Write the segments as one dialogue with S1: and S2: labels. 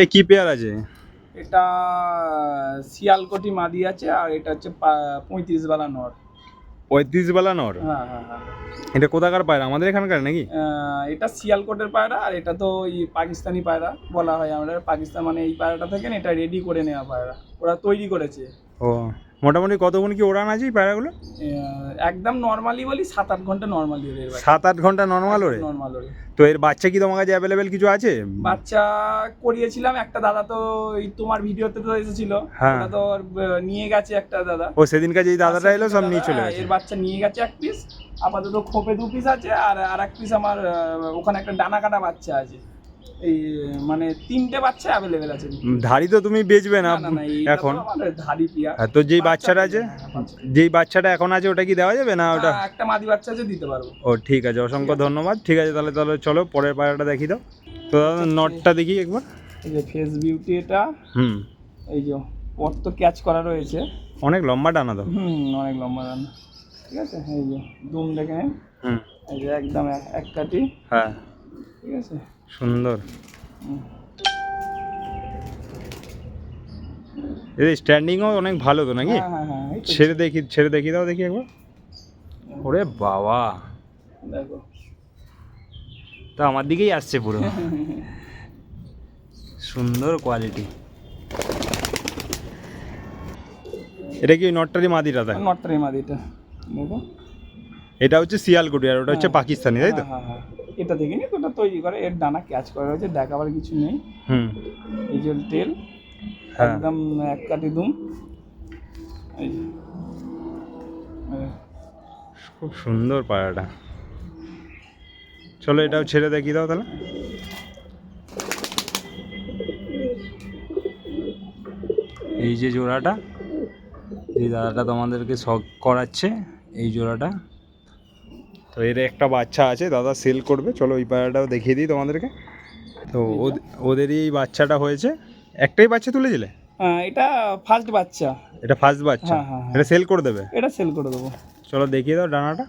S1: এ কি পেয়ার আছে?
S2: এটা শিয়ালকোটি মাদি আছে আর এটা হচ্ছে পা- পঁয়ত্রিশ বেলা নর।
S1: পঁয়ত্রিশ বেলা নর?
S2: হ্যাঁ হ্যাঁ হ্যাঁ।
S1: এটা কোথাকার পায়রা? আমাদের এখানকার নাকি?
S2: আহ, এটা শিয়ালকোটের পায়রা আর এটা তো ওই পাকিস্তানি পায়রা বলা হয় আমরা পাকিস্তান মানে এই পায়রাটা থেকে না এটা রেডি করে নেওয়া পায়রা। ওরা তৈরি করেছে।
S1: ও। মোটামুটি কতক্ষণ কি ওড়ান আছে পায়রাগুলো?
S2: একদম নর্মালি বলি সাত আট ঘণ্টা নর্মালি ওদের
S1: সাত আট ঘণ্টা নর্মাল ওরে
S2: নর্মাল ওরে
S1: তো এর বাচ্চা কি তোমার কাছে অ্যাভেলেবেল কিছু আছে?
S2: বাচ্চা করিয়েছিলাম একটা দাদা তো এই তোমার ভিডিওতে তো এসেছিল।
S1: হ্যাঁ।
S2: তো নিয়ে গেছে একটা দাদা।
S1: ও সেদিন কাছে এই দাদাটা এলো সব নিয়ে চলে গেছে।
S2: এর বাচ্চা নিয়ে গেছে এক পিস আপাতত খোপে দু পিস আছে আর আর এক পিস আমার ওখানে একটা ডানা কাটা বাচ্চা আছে। এই মানে তিনটে বাচ্চা অ্যাভেলেবেল আছে।
S1: ধাড়ি তো তুমি বেচবে না এখন?
S2: ধাড়ি পিয়া।
S1: তো যেই বাচ্চাটা আছে?
S2: হ্যাঁ,
S1: যেই বাচ্চাটা এখন আছে ওটা কি দেওয়া যাবে না ওটা?
S2: হ্যাঁ, একটা মাদি বাচ্চা আছে দিতে পারব।
S1: ও ঠিক আছে অসংখ্য ধন্যবাদ। ঠিক আছে তাহলে তাহলে চলো পরের পায়রাটা দেখি দাও তো দাদা নটটা দেখি একবার।
S2: এই যে ফেস বিউটি এটা।
S1: হুম।
S2: এই যে পট তো ক্যাচ করা রয়েছে।
S1: অনেক লম্বা টানা তো।
S2: হুম অনেক লম্বা রান ঠিক আছে এই যে দুম দেখে
S1: হুম।
S2: এই যে একদম এক- এক কাটি।
S1: হ্যাঁ।
S2: ঠিক আছে?
S1: সুন্দর। এর স্ট্যান্ডিংও অনেক ভালো তো নাকি?
S2: হ্যাঁ হ্যাঁ হ্যাঁ
S1: ছেড়ে দেখি ছেড়ে দেখি দাও দেখি একবার। ওরে বাবা।
S2: দেখো।
S1: তো আমার দিকেই আসছে পুরো। সুন্দর কোয়ালিটি এটা কি নটটারি মাদিটা দেখ
S2: নটটারি মাদিটা।
S1: এটা হচ্ছে শিয়ালকুটি আর ওটা হচ্ছে। পাকিস্তানি তাই তো?
S2: হ্যাঁ হ্যাঁ। এটা দেখে নি ওটা তৈরি করে এর ডানা ক্যাচ করা রয়েছে দেখাবার কিছু নেই।
S1: হুম।
S2: এই যে তেল
S1: হ্যাঁ।
S2: একদম এক কাটি দুম।
S1: খুব সুন্দর পায়রাটা চলো এটাও ছেড়ে দেখি দাও তাহলে। এই যে জোড়াটা এই দাদাটা তোমাদেরকে শখ করাচ্ছে এই জোড়াটা। এর একটা বাচ্চা আছে দাদা সেল করবে। চলো ওই পায়রাটাও দেখিয়ে দিই তোমাদেরকে। তো ওদেরই এই বাচ্চাটা হয়েছে। একটাই বাচ্চা তুলেছিলে?
S2: আহ, এটা ফার্স্ট বাচ্চা।
S1: এটা ফার্স্ট বাচ্চা?
S2: হ্যাঁ, হ্যাঁ, হ্যাঁ।
S1: এটা সেল করে দেবে?
S2: এটা সেল করে দেবো।
S1: চলো দেখিয়ে দাও ডানাটা।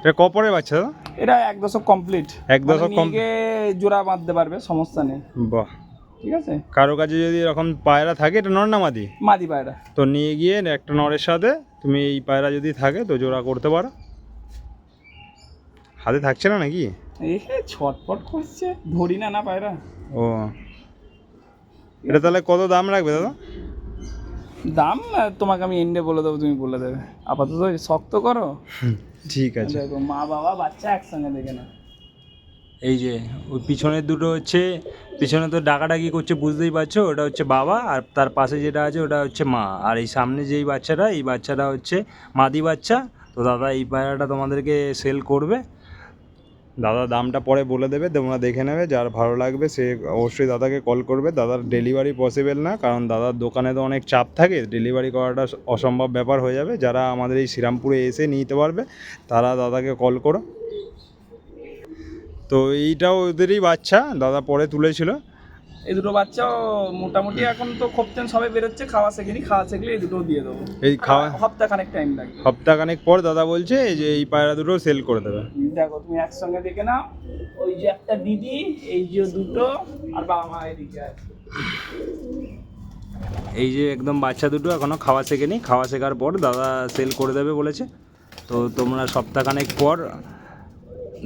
S1: এটা কপরের বাচ্চা
S2: এটা এক দশক কমপ্লিট
S1: এক দশক কম
S2: জোড়া বাঁধতে পারবে সমস্যা নেই।
S1: বাহ।
S2: ঠিক আছে?
S1: কারও কাছে যদি এরকম পায়রা থাকে এটা নর না মাদি?
S2: মাদি পায়রা।
S1: তো নিয়ে গিয়ে একটা নরের সাথে তুমি এই পায়রা যদি থাকে তো জোড়া করতে পারো। হাতে থাকছে না নাকি?
S2: ছটফট করছে ধরি না না পায়রা।
S1: ও। এটা তাহলে কত দাম রাখবে দাদা?
S2: দাম তোমাকে আমি এন্ডে বলে দেবো তুমি বলে দেবে। আপাতত শক্ত করো।
S1: ঠিক আছে।
S2: মা বাবা বাচ্চা একসঙ্গে দেখে না
S1: এই যে, ওই পিছনের দুটো হচ্ছে, পিছনে তো ডাকাডাকি করছে, বুঝতেই পারছ? ওটা হচ্ছে বাবা আর তার পাশে যেটা আছে, ওটা হচ্ছে মা। আর এই সামনে যেই বাচ্চাটা, এই বাচ্চাটা হচ্ছে মাদি বাচ্চা। তো দাদা, এই পায়রাটা তোমাদেরকে সেল করবে। দাদা, দামটা পরে বলে দেবে, তোমরা দেখে নেবে, যার ভালো লাগবে, সে অবশ্যই দাদাকে কল করবে। দাদার ডেলিভারি পসিবল না, কারণ দাদার দোকানে তো অনেক চাপ থাকে। ডেলিভারি করাটা অসম্ভব ব্যাপার হয়ে যাবে। যারা আমাদের এই শ্রীরামপুরে এসে নিতে পারবে, তারা দাদাকে কল করো। তো এইটাও ওদেরই বাচ্চা দাদা পরে তুলেছিল।
S2: এই দুটো বাচ্চাও মোটামুটি এখন তো খোপতেন সবে বেরোচ্ছে খাওয়া শেখেনি খাওয়া শিখলে এই দুটো দিয়ে দেবো।
S1: এই খাওয়া
S2: হপ্তাহ খানেক টাইম লাগবে।
S1: সপ্তাহখানেক পর দাদা বলছে এই যে এই পায়রা দুটো সেল করে দেবে।
S2: দেখো তুমি একসঙ্গে দেখে নাও ওই যে একটা দিদি এই যে দুটো আর বাবা মা এদিকে আছে।
S1: এই যে একদম বাচ্চা দুটো এখনও খাওয়া শেখেনি। খাওয়া শেখার পর দাদা সেল করে দেবে বলেছে। তো তোমরা সপ্তাহখানেক পর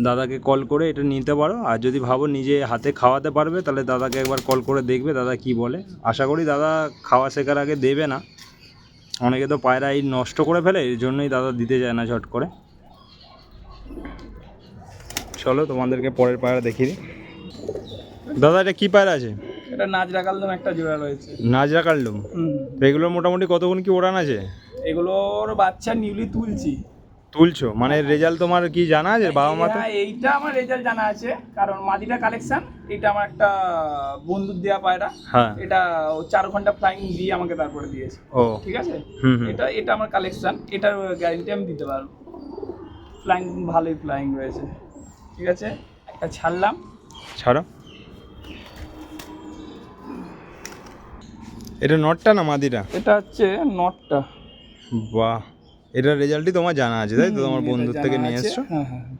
S1: দাদাকে কল করে এটা নিতে পারো। আর যদি ভাবো নিজে হাতে খাওয়াতে পারবে তাহলে দাদাকে একবার কল করে দেখবে দাদা কি বলে। আশা করি দাদা খাওয়া শেখার আগে দেবে না। অনেকে তো পায়রা এই নষ্ট করে ফেলে এর জন্যই দাদা দিতে যায় না ঝট করে। চলো তোমাদেরকে পরের পায়রা দিই। দাদা এটা কী পায়রা আছে?
S2: এটা নাচ রাখালদম একটা জোড়া রয়েছে।
S1: নাজরা তো এগুলোর মোটামুটি কতক্ষণ কি ওড়ান আছে?
S2: এগুলোর বাচ্চা নিউলি তুলছি।
S1: তুলছো? মানে রেজাল্ট তোমার কি জানা আছে বাবা মা তো
S2: হ্যাঁ এইটা আমার রেজাল্ট জানা আছে কারণ মাদিটা কালেকশন এটা আমার একটা বন্ধুর দেওয়া পায়রা।
S1: হ্যাঁ।
S2: এটা ও চার ঘণ্টা ফ্লাইং দিয়ে আমাকে তারপরে দিয়েছে।
S1: ও।
S2: ঠিক আছে? এটা এটা আমার কালেকশন এটার গ্যারেন্টি আমি দিতে পারব। ফ্লাইং ভালোই ফ্লাইং রয়েছে ঠিক আছে? একটা ছাড়লাম।
S1: ছাড়ো। এটা নটটা না মাদিটা
S2: এটা হচ্ছে নটটা।
S1: বাহ। এটার রেজাল্টই তোমার জানা আছে তাই তো? তোমার বন্ধুর থেকে নিয়ে। এসছো?
S2: হ্যাঁ হ্যাঁ হ্যাঁ।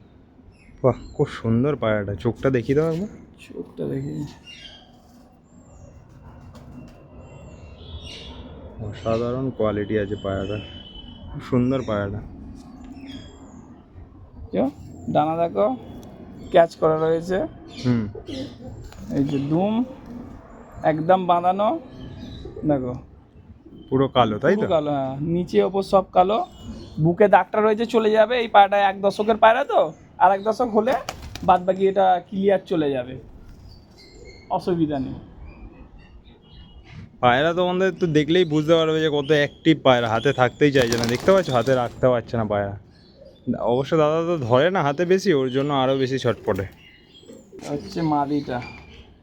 S1: বাহ খুব সুন্দর পায়রাটা। চোখটা দেখি দাও একবার।
S2: চোখটা দেখি।
S1: অসাধারণ কোয়ালিটি আছে পায়রাটা। খুব সুন্দর পায়রাটা।
S2: ডানা দেখো। ক্যাচ করা রয়েছে।
S1: হুম।
S2: এই যে দুম। একদম বাঁধানো। দেখো।
S1: পুরো কালো তাই তো?
S2: কালো হ্যাঁ। নিচে ওপর সব কালো। বুকে দাগটা রয়েছে চলে যাবে। এই পায়রাটা এক দশকের পায়রা তো? আর এক দশক হলে বাদ বাকি এটা ক্লিয়ার চলে যাবে। অসুবিধা নেই।
S1: পায়রা তো আমাদের তো দেখলেই বুঝতে পারবে যে কত অ্যাক্টিভ পায়রা হাতে থাকতেই চাইছে না। দেখতে পাচ্ছ? হাতে রাখতে পারছে না পায়রা। অবশ্য দাদা তো ধরে না হাতে বেশি ওর জন্য আরও বেশি ছটপটে।
S2: হচ্ছে মাদিটা।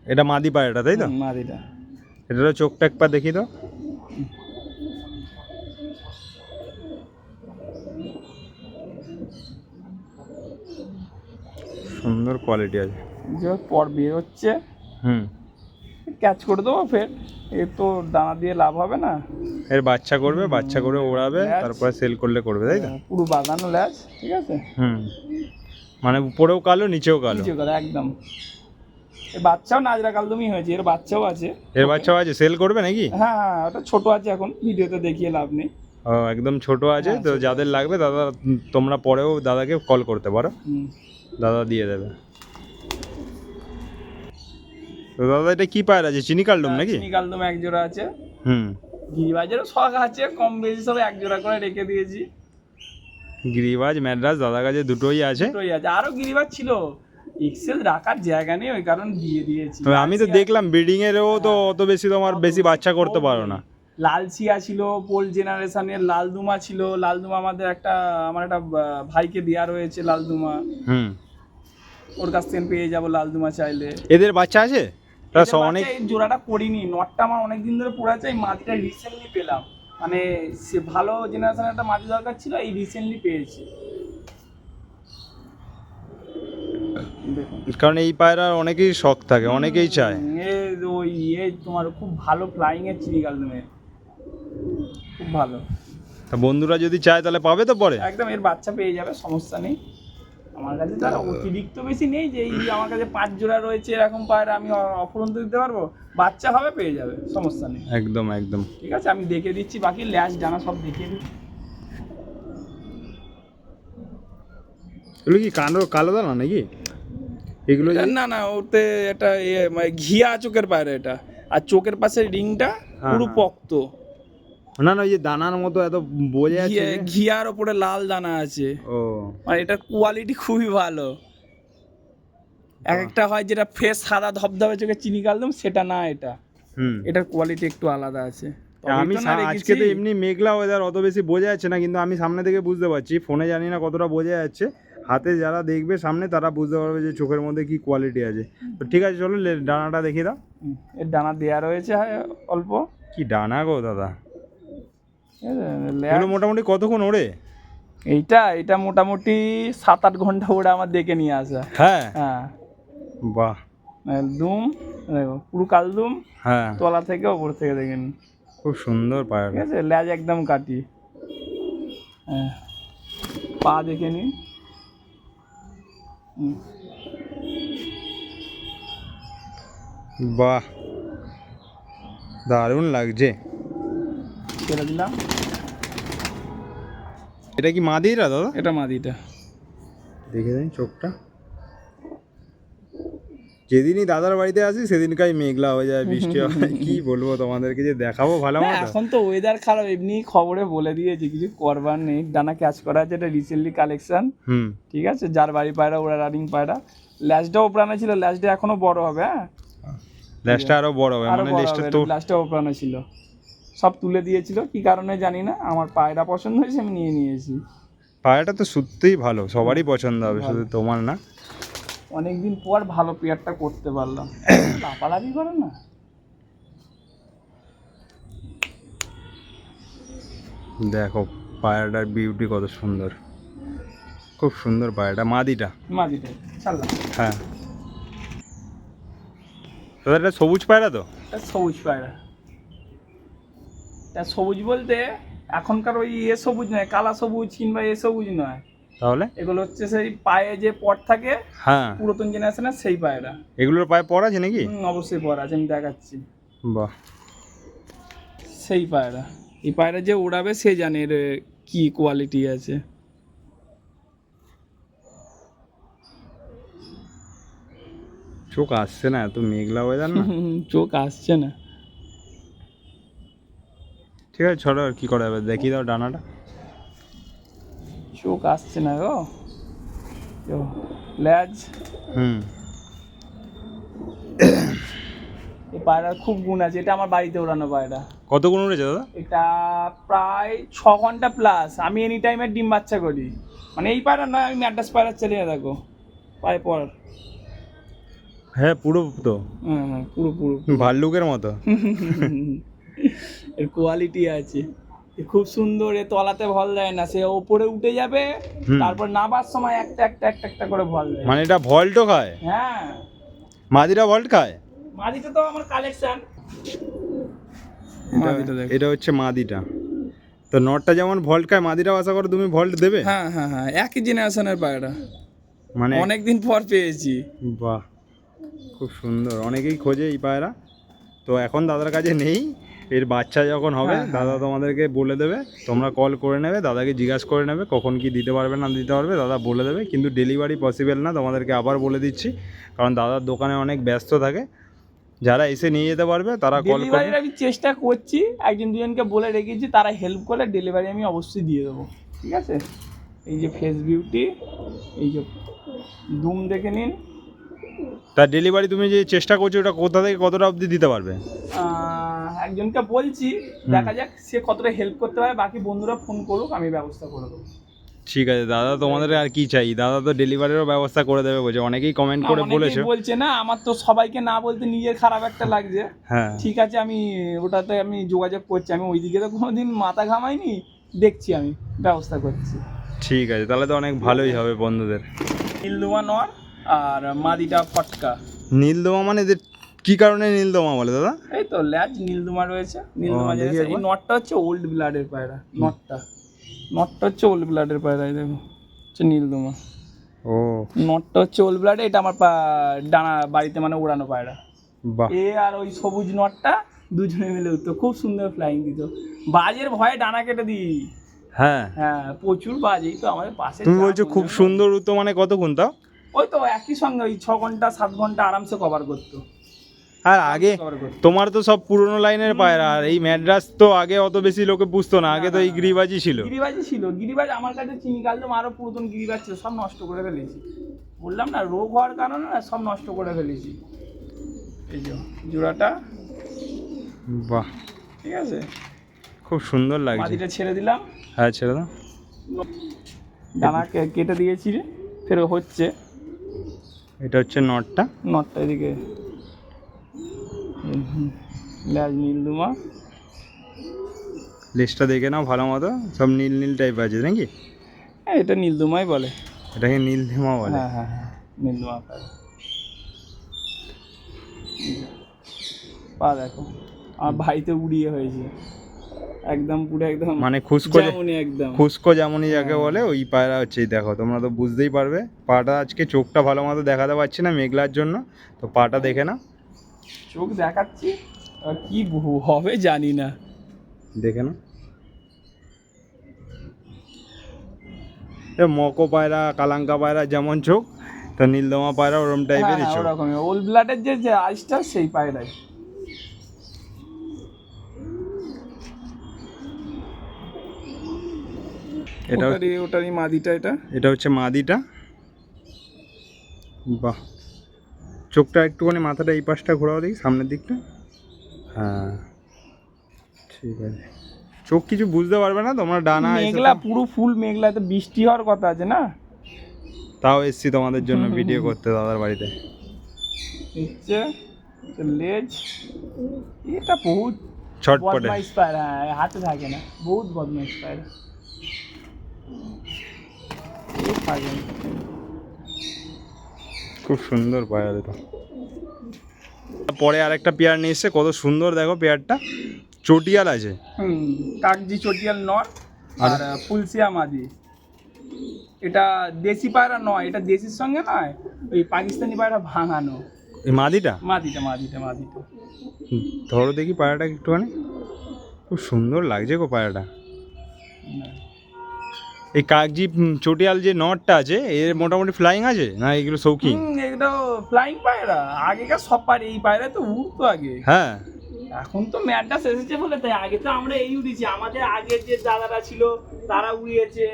S1: এটা মাদি পায়রাটা তাই তো?
S2: মাদিটা।
S1: এটারও চোখটা একবার দেখি তো। সুন্দর কোয়ালিটি আছে।
S2: যে পর বের হচ্ছে
S1: হুম।
S2: ক্যাচ করে দেবো ফের। এ তো দানা দিয়ে লাভ হবে না।
S1: এর বাচ্চা করবে বাচ্চা করে ওড়াবে তারপরে সেল করলে করবে তাই তো?
S2: পুরো বাগানো ল্যাচ ঠিক আছে?
S1: হুম। মানে উপরেও কালো নিচেও কালো।
S2: নিচে করে একদম। এর বাচ্চাও নাজরা কাল কালদমই হয়েছে এর বাচ্চাও আছে।
S1: এর বাচ্চাও আছে সেল করবে নাকি?
S2: হ্যাঁ হ্যাঁ ওটা ছোট আছে এখন ভিডিওতে দেখিয়ে লাভ নেই।
S1: ও একদম ছোট আছে
S2: হ্যাঁ,
S1: তো যাদের লাগবে দাদা তোমরা পরেও দাদাকে কল করতে পারো।
S2: হুম।
S1: দাদা দিয়ে দেবে। তো দাদা এটা কি পায়রা আছে? চিনি কালডুম নাকি?
S2: চিনি কালদম এক জোড়া আছে।
S1: হুম।
S2: গিরিবাজেরও শখ আছে কম বেশি সব এক জোড়া করে রেখে দিয়েছি।
S1: গিরিবাজ ম্যাড্রাস দাদার কাছে দুটোই আছে।
S2: দুটোই আছে। আরও গিরিবাজ ছিল। এক্সেল রাখার জায়গা নেই ওই কারণ দিয়ে দিয়েছি।
S1: আমি তো দেখলাম ব্রিডিং এরও তো অত বেশি তোমার বেশি বাচ্চা করতে পারো না।
S2: লাল চিয়া ছিল পোল জেনারেশনের লাল দুমা ছিল। লাল দুমা আমাদের একটা আমার একটা ভাইকে দেওয়া রয়েছে লাল দুমা।
S1: হুম।
S2: ওর কাছ থেকে পেয়ে যাব লাল দুমা চাইলে।
S1: এদের বাচ্চা আছে? অনেক
S2: জোড়াটা করিনি নটটা আমার অনেক দিন ধরে পড়ে আছে এই মাটিটা রিসেন্টলি পেলাম। মানে সে ভালো জেনারেশনের একটা মাটি দরকার ছিল এই রিসেন্টলি পেয়েছি।
S1: কারণ এই পায়রার অনেকেই শখ থাকে অনেকেই চায়।
S2: ওই ইয়ে তোমার খুব ভালো ফ্লাইং এর চিরিকাল তুমি। খুব ভালো।
S1: তা বন্ধুরা যদি চায় তাহলে পাবে তো পরে?
S2: একদম এর বাচ্চা পেয়ে যাবে সমস্যা নেই। আমার কাছে তার অতিরিক্ত বেশি নেই যে এই আমার কাছে পাঁচ জোড়া রয়েছে এরকম পায়রা আমি অফুরন্ত দিতে পারব? বাচ্চা হবে পেয়ে যাবে সমস্যা নেই।
S1: একদম একদম।
S2: ঠিক আছে আমি দেখে দিচ্ছি বাকি ল্যাস ডানা সব দেখিয়ে দিচ্ছি।
S1: এগুলো কি কালো কালো দানা নাকি? এগুলো
S2: না না ওতে এটা ইয়ে মানে ঘিয়া চোখের পায়রা এটা। আর চোখের পাশে রিংটা
S1: হ্যাঁ,
S2: পুরো
S1: হ্যাঁ।
S2: পক্ত।
S1: না না ওই যে দানার মতো এত বোঝা যাচ্ছে
S2: ঘিয়ার ওপরে লাল দানা আছে।
S1: ও।
S2: মানে এটার কোয়ালিটি খুবই ভালো। এক একটা হয় যেটা ফ্রেশ সাদা ধবধবে চোখে চিনি কালদম সেটা না এটা।
S1: হুম।
S2: এটার কোয়ালিটি একটু আলাদা আছে।
S1: আমি। আজকে তো এমনি মেঘলা ওয়েদার অত বেশি বোঝা যাচ্ছে না কিন্তু আমি সামনে থেকে বুঝতে পারছি। ফোনে জানি না কতটা বোঝা যাচ্ছে। হাতে যারা দেখবে সামনে তারা বুঝতে পারবে যে চোখের মধ্যে কি কোয়ালিটি আছে। তো ঠিক আছে চলো ডানাটা দেখিয়ে দাও।
S2: এর ডানা দেয়া রয়েছে অল্প।
S1: কি ডানা গো দাদা
S2: ঠিক আছে? ল্যাজ-
S1: এগুলো মোটামুটি কতক্ষণ ওড়ে?
S2: এইটা এটা মোটামুটি সাত আট ঘণ্টা ওরা আমার দেখে নিয়ে আসা।
S1: হ্যাঁ?
S2: হ্যাঁ।
S1: বাহ।
S2: দুম দেখো পুরো কালদুম
S1: হ্যাঁ।
S2: তলা থেকে ওপর থেকে দেখেন।
S1: খুব সুন্দর
S2: ঠিক আছে ল্যাজ একদম কাটি। হ্যাঁ। পা দেখে নিন
S1: বাহ। দারুণ লাগছে।
S2: ছেড়ে দিলাম।
S1: এটা কি মাদিরা দাদা?
S2: এটা মাদিটা
S1: দেখে দিন চোখটা। যেদিনই দাদার বাড়িতে আসি সেদিনকাই মেঘলা হয়ে যায় বৃষ্টি হয়। কি বলব তোমাদেরকে যে দেখাবো ভালো
S2: না,
S1: মতো।
S2: এখন তো ওয়েদার খারাপ এমনি খবরে বলে দিয়েছে কিছু করবার নেই। ডানা ক্যাচ করা আছে এটা রিসেন্টলি কালেকশন
S1: হুম।
S2: ঠিক আছে যার বাড়ি পায়রা ওরা রানিং পায়রা। ল্যাসটাও ওপরানো ছিল ল্যাসটা এখনও বড় হবে হ্যাঁ?
S1: লেজটা আরও বড় হবে মানে
S2: হবে
S1: তো
S2: ল্যাসটা ওপরানো ছিল। সব তুলে দিয়েছিল কি কারণে জানি না আমার পায়রা পছন্দ হয়েছে আমি নিয়ে নিয়েছি।
S1: পায়রাটা তো সত্যিই ভালো সবারই পছন্দ হবে শুধু তোমার না।
S2: অনেকদিন পর ভালো পেয়ারটা করতে পারলাম। লাফালাফি করে না?
S1: দেখো পায়রাটার বিউটি কত সুন্দর। খুব সুন্দর পায়রাটা মাদিটা।
S2: মাদিটা ছাড়লাম।
S1: হ্যাঁ। দাদা এটা সবুজ পায়রা তো?
S2: এটা সবুজ পায়রা। এটা সবুজ বলতে এখনকার ওই এ সবুজ নয় কালা সবুজ কিংবা এ সবুজ নয়।
S1: তাহলে?
S2: এগুলো হচ্ছে সেই পায়ে যে পট থাকে
S1: হ্যাঁ।
S2: পুরাতন জেনারেশনের সেই পায়রা।
S1: এগুলোর পায়ে পড় আছে নাকি?
S2: হুম, অবশ্যই পর আছে আমি দেখাচ্ছি।
S1: বাহ।
S2: সেই পায়রা। এই পায়রা যে উড়াবে সে জানে এর কি কোয়ালিটি আছে।
S1: চোখ আসছে না এত মেঘলা ওয়েদার না?
S2: চোখ আসছে না।
S1: ঠিক আছে ছড়ো আর কি করা যাবে? দেখি দাও ডানাটা।
S2: চোখ আসছে না গো। ল্যাজ
S1: হুম।
S2: এই পায়রার খুব গুণ আছে এটা আমার বাড়িতে ওড়ানো পায়রা।
S1: কত গুণ উঠেছে দাদা?
S2: এটা প্রায় ছ ঘণ্টা প্লাস আমি এনি টাইমের ডিম বাচ্চা করি। মানে এই পায়রা নয় আমি ম্যাড্রাস পায়রা চালিয়ে দেখো পায়ে পর।
S1: হ্যাঁ পুরো তো।
S2: হ্যাঁ হ্যাঁ পুরো পুরো।
S1: ভাল্লুকের মতো।
S2: এর কোয়ালিটি আছে। এ খুব সুন্দর এ তলাতে ভল দেয় না সে ওপরে উঠে যাবে তারপর নাবার সময় একটা একটা একটা একটা করে ভল দেয়।
S1: মানে এটা ভল্টও খায়?
S2: হ্যাঁ।
S1: মাদিরা ভল্ট খায়?
S2: মাদিটা তো আমার কালেকশন মাদিটা দেখ।
S1: এটা হচ্ছে মাদিটা। তো নটটা যেমন ভল্ট খায় মাদিরাও আশা করো তুমি ভল্ট দেবে?
S2: হ্যাঁ হ্যাঁ হ্যাঁ একই জেনারেশনের পায়রা।
S1: মানে
S2: অনেকদিন পর পেয়েছি।
S1: বাহ খুব সুন্দর। অনেকেই খোঁজে এই পায়রা। তো এখন দাদার কাছে নেই। এর বাচ্চা যখন হবে
S2: হ্যাঁ,
S1: দাদা তোমাদেরকে বলে দেবে তোমরা কল করে নেবে দাদাকে জিজ্ঞাসা করে নেবে কখন কি দিতে পারবে না দিতে পারবে দাদা বলে দেবে কিন্তু ডেলিভারি পসিবল না তোমাদেরকে আবার বলে দিচ্ছি কারণ দাদার দোকানে অনেক ব্যস্ত থাকে। যারা এসে নিয়ে যেতে পারবে তারা কল করে
S2: আমি চেষ্টা করছি একজন দুজনকে বলে রেখেছি তারা হেল্প করলে ডেলিভারি আমি অবশ্যই দিয়ে দেবো ঠিক আছে? এই যে ফেস বিউটি এই যে দুম দেখে নিন।
S1: তা ডেলিভারি তুমি যে চেষ্টা করছ ওটা কোথা থেকে কতটা অবধি দিতে পারবে?
S2: একজনকে বলছি দেখা যাক সে কতটা হেল্প করতে পারে বাকি বন্ধুরা ফোন করুক আমি ব্যবস্থা করে দেবো।
S1: ঠিক আছে দাদা তোমাদের আর কি চাই? দাদা তো ডেলিভারিরও ব্যবস্থা করে দেবে বলছে অনেকেই কমেন্ট করে বলেছে।
S2: বলছে না আমার তো সবাইকে না বলতে নিজের খারাপ একটা লাগছে।
S1: হ্যাঁ।
S2: ঠিক আছে আমি ওটাতে আমি যোগাযোগ করছি আমি ওইদিকে তো কোনোদিন মাথা ঘামাইনি দেখছি আমি ব্যবস্থা করছি।
S1: ঠিক আছে তাহলে তো অনেক ভালোই হবে বন্ধুদের।
S2: নীলদুমা নর আর মাদিটা ফটকা।
S1: নীলদমা মানে এদের কি কারণে নীলদমা বলে দাদা?
S2: এই তো ল্যাজ নীলদমা রয়েছে নীলদুমা যেটা- এই নটটা হচ্ছে ওল্ড ব্লাডের পায়রা নটটা। নটটা হচ্ছে ওল্ড ব্লাডের পায়রা এই দেখো হচ্ছে নীলদুমা।
S1: ও।
S2: নটটা হচ্ছে ওল্ড ব্লাড এটা আমার পা- ডানা বাড়িতে মানে ওড়ানো পায়রা।
S1: বাহ।
S2: এ আর ওই সবুজ নটটা দুজনে মিলে উঠতো খুব সুন্দর ফ্লাইং দিত। বাজের ভয়ে ডানা কেটে দিই।
S1: হ্যাঁ।
S2: হ্যাঁ প্রচুর বাজ এই তো আমাদের পাশে
S1: তুমি বলছো খুব সুন্দর উত্তর মানে কত গুণ তাও?
S2: ওই তো একই সঙ্গে ওই ছ ঘণ্টা সাত ঘণ্টা আরামসে কভার করতো।
S1: আর আগে তোমার তো সব পুরনো লাইনের পায়রা আর এই ম্যাড্রাস তো আগে অত বেশি লোকে বুঝতো না আগে তো এই গিরিবাজি ছিল।
S2: গিরিবাজি ছিল। গিরিবাজ আমার কাছে চিনি কালদম আরও পুরাতন গিরিবাজ ছিল সব নষ্ট করে ফেলেছি। বললাম না রোগ হওয়ার কারণে না সব নষ্ট করে ফেলেছি। এই যে জোড়াটা।
S1: বাহ।
S2: ঠিক আছে?
S1: খুব সুন্দর লাগছে।
S2: মাটিটা ছেড়ে দিলাম।
S1: হ্যাঁ ছেড়ে দাও।
S2: কে- কেটে দিয়েছি রে ফের হচ্ছে।
S1: এটা হচ্ছে নটটা।
S2: নটটা এদিকে। ল্যাজ নীলদুমা
S1: লেজটা দেখে নাও ভালো মতো। সব নীল নীল টাইপ আছে নাকি?
S2: হ্যাঁ এটা নীলদুমাই বলে।
S1: এটাকে নীলধেমা বলে।
S2: হ্যাঁ হ্যাঁ হ্যাঁ নীলদুমা পা দেখো আমার ভাইতে উড়িয়ে হয়েছে। একদম পুরো একদম
S1: মানে
S2: যেমনই একদম।
S1: খুসকো যেমনই যাকে বলে ওই পায়রা হচ্ছে দেখো তোমরা তো বুঝতেই পারবে। পাটা আজকে চোখটা ভালো মতো দেখাতে পারছি না মেঘলার জন্য। তো পাটা দেখে না
S2: চোখ দেখাচ্ছি আর কি হবে জানি না।
S1: দেখে না মকো পায়রা কালাঙ্কা পায়রা যেমন চোখ তো নীলদমা পায়রা ওরম টাইপের
S2: হ্যাঁ,
S1: চোখ।
S2: ওরকমই। ওল্ড ব্লাডের যে যে আইসটা সেই পায়রাই।
S1: এটা
S2: ওটারই মাদিটা এটা।
S1: এটা হচ্ছে মাদিটা। বাহ। চোখটা একটুখানি মাথাটা এই পাশটা ঘোরাও দেখি সামনের দিকটা। হ্যাঁ। ঠিক আছে। চোখ কিছু বুঝতে পারবে না তোমার ডানা
S2: মেঘলা পুরো ফুল মেঘলা তো বৃষ্টি হওয়ার কথা আছে না?
S1: তাও এসছি তোমাদের জন্য ভিডিও করতে দাদার বাড়িতে।
S2: লেজ। এটা বহুত
S1: ছটপটে।
S2: হাতে থাকে না বহুত বদমাইশ পায়রা। এ থাকে না।
S1: খুব সুন্দর পায়রা দুটো পরে আরেকটা পেয়ার নিয়ে এসছে কত সুন্দর দেখো পেয়ারটা। চটিয়াল আছে।
S2: কাকজি চটিয়াল নর আর ফুলসিয়া মাদি। এটা দেশি পায়রা নয় এটা দেশির সঙ্গে নয় ওই পাকিস্তানি পায়রা ভাঙানো।
S1: এই মাদিটা?
S2: মাদিটা মাদিটা মাদিটা।
S1: ধরো দেখি পায়রাটা একটুখানি। খুব সুন্দর লাগছে গো পায়রাটা এই কাগজি চটিয়াল যে নটটা আছে এর মোটামুটি ফ্লাইং আছে? না এগুলো শৌখিন?
S2: এগুলো ফ্লাইং পায়রা। আগেকার সব পায়রা এই পায়রা তো উড়তো আগে।
S1: হ্যাঁ।
S2: এখন তো ম্যাডাস এসেছে বলে তাই আগে তো আমরা এই উড়িয়েছি আমাদের আগের যে দাদারা ছিল তারা উড়িয়েছে।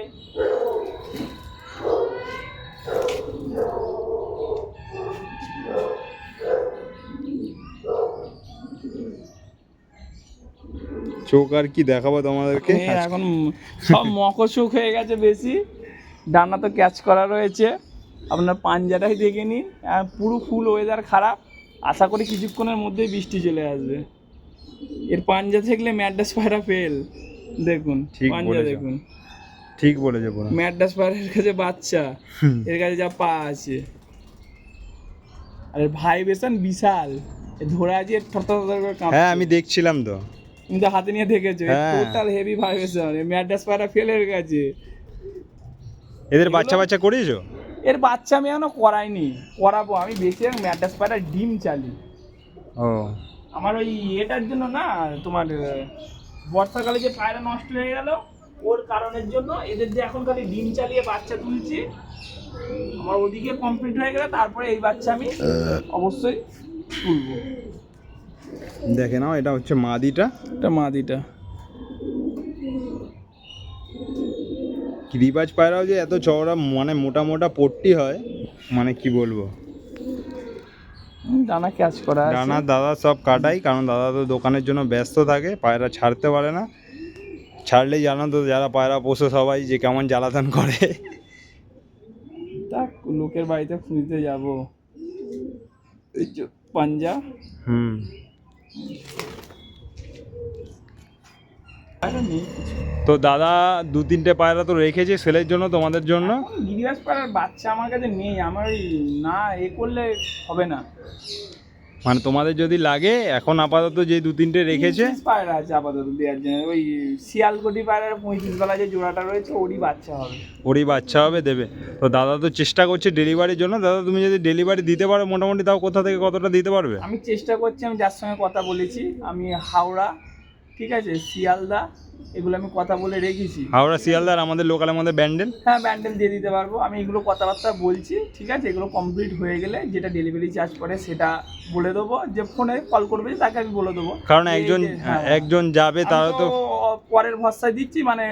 S1: চোখ আর কি দেখাবো তোমাদেরকে?
S2: এখন সব মকচুক হয়ে গেছে বেশি। ডানা তো ক্যাচ করা রয়েছে। আপনার পাঞ্জাটাই দেখে নিন। পুরো ফুল ওয়েদার খারাপ। আশা করি কিছুক্ষণের মধ্যেই বৃষ্টি চলে আসবে। এর পাঞ্জা থাকলে ম্যাডাস পায়রা ফেল দেখুন
S1: ঠিক
S2: পাঞ্জা দেখুন।
S1: ঠিক বলেছে পুরো।
S2: ম্যাডাস পায়রার কাছে বাচ্চা। এর কাছে যা পা আছে। আর ভাইব্রেশন বিশাল। ধরা আছে থর থর থর করে
S1: হ্যাঁ আমি দেখছিলাম তো।
S2: তুমি তো হাতে নিয়ে দেখেছ। টোটাল হেভি ভাইব্রেশন ম্যাডাস পায়রা ফেলের কাছে
S1: এদের বাচ্চা বাচ্চা করিয়েছো?
S2: এর বাচ্চা আমি এখনও করাইনি করাবো। আমি বেশি ম্যাডাস পায়রা ডিম চালি।
S1: ও।
S2: আমার ওই এটার জন্য না তোমার বর্ষাকালে যে পায়রা নষ্ট হয়ে গেল ওর কারণের জন্য এদের যে এখন খালি ডিম চালিয়ে বাচ্চা তুলছি আমার ওদিকে কমপ্লিট হয়ে গেলে তারপরে এই বাচ্চা আমি অবশ্যই তুলবো।
S1: দেখে নাও এটা হচ্ছে মাদিটা।
S2: এটা মাদিটা।
S1: রিবাজ পায়রাও যে এত চওড়া মানে মোটা মোটা পট্টি হয় মানে কি বলব?
S2: ডানা ক্যাচ করা
S1: ডানা দাদা সব কাটাই কারণ দাদা তো দোকানের জন্য ব্যস্ত থাকে পায়রা ছাড়তে পারে না। ছাড়লেই জানো তো যারা পায়রা পোষে সবাই যে কেমন জ্বালাতন করে।
S2: তা লোকের বাড়িতে খুঁজতে যাব। এই পাঞ্জা।
S1: হুম। তো দাদা, দু তিনটে পায়রা তো রেখেছে সেলের জন্য তোমাদের জন্য?
S2: গিরিবাজ পাড়ার বাচ্চা আমার কাছে নেই, আমার না এ করলে হবে না।
S1: মানে তোমাদের যদি লাগে এখন আপাতত যে দু তিনটে রেখেছে।
S2: পায়রা আছে আপাতত দেওয়ার জন্য ওই শিয়ালকটি পায়রার পঁয়ত্রিশ বেলা যে জোড়াটা রয়েছে ওরই বাচ্চা হবে।
S1: ওরই বাচ্চা হবে দেবে। তো দাদা তো চেষ্টা করছে ডেলিভারির জন্য। দাদা তুমি যদি ডেলিভারি দিতে পারো মোটামুটি তাও কোথা থেকে কতটা দিতে পারবে?
S2: আমি চেষ্টা করছি আমি যার সঙ্গে কথা বলেছি আমি হাওড়া ঠিক আছে? শিয়ালদা এগুলো আমি কথা বলে রেখেছি।
S1: হাওড়া শিয়ালদার আমাদের লোকালের মধ্যে ব্যান্ডেল?
S2: হ্যাঁ ব্যান্ডেল দিয়ে দিতে পারব। আমি এগুলো কথাবার্তা বলছি ঠিক আছে? এগুলো কমপ্লিট হয়ে গেলে যেটা ডেলিভারি চার্জ পড়ে সেটা বলে দেবো। যে ফোনে কল করবে তাকে আমি বলে দেবো।
S1: কারণ একজন
S2: হ্যাঁ।
S1: একজন যাবে তারা তো
S2: পরের ভরসায় দিচ্ছি মানে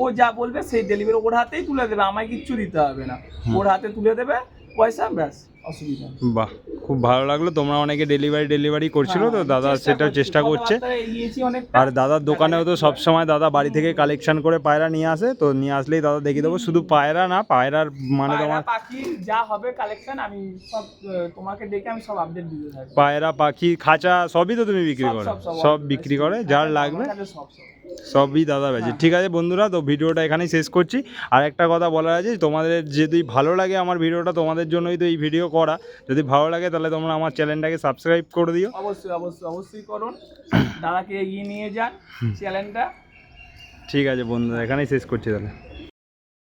S2: ও যা বলবে সেই ডেলিভারি ওর হাতেই তুলে দেবে আমায় কিচ্ছু দিতে হবে না। ওর হাতে তুলে দেবে পয়সা ব্যাস। অসুবিধা।
S1: বাহ খুব ভালো লাগল। তোমরা অনেকে ডেলিভারি ডেলিভারি করছিল তো
S2: হ্যাঁ,
S1: দাদা সেটা চেষ্টা করছে। আর দাদার দোকানেও তো সব সময় দাদা বাড়ি থেকে কালেকশন করে পায়রা নিয়ে আসে তো নিয়ে আসলেই দাদা দেখিয়ে দেবো। শুধু পায়রা না পায়রার মানে তোমার
S2: পাখি যা হবে কালেকশন আমি সব তোমাকে ডেকে আমি সব আপডেট দিতে থাকব।
S1: পায়রা পাখি খাঁচা সবই তো তুমি বিক্রি করো।
S2: সব,
S1: বিক্রি করে যার লাগবে
S2: সব সব।
S1: সবই দাদা বেচে।
S2: হ্যাঁ।
S1: ঠিক আছে বন্ধুরা তো ভিডিওটা এখানেই শেষ করছি। আর একটা কথা বলার আছে তোমাদের যদি ভালো লাগে আমার ভিডিওটা তোমাদের জন্যই তো এই ভিডিও করা যদি ভালো লাগে তাহলে তোমরা আমার চ্যানেলটাকে সাবস্ক্রাইব করে দিও।
S2: অবশ্যই অবশ্যই অবশ্যই করুন। দাদাকে এগিয়ে নিয়ে যান চ্যানেলটা।
S1: ঠিক আছে বন্ধুরা এখানেই শেষ করছি তাহলে।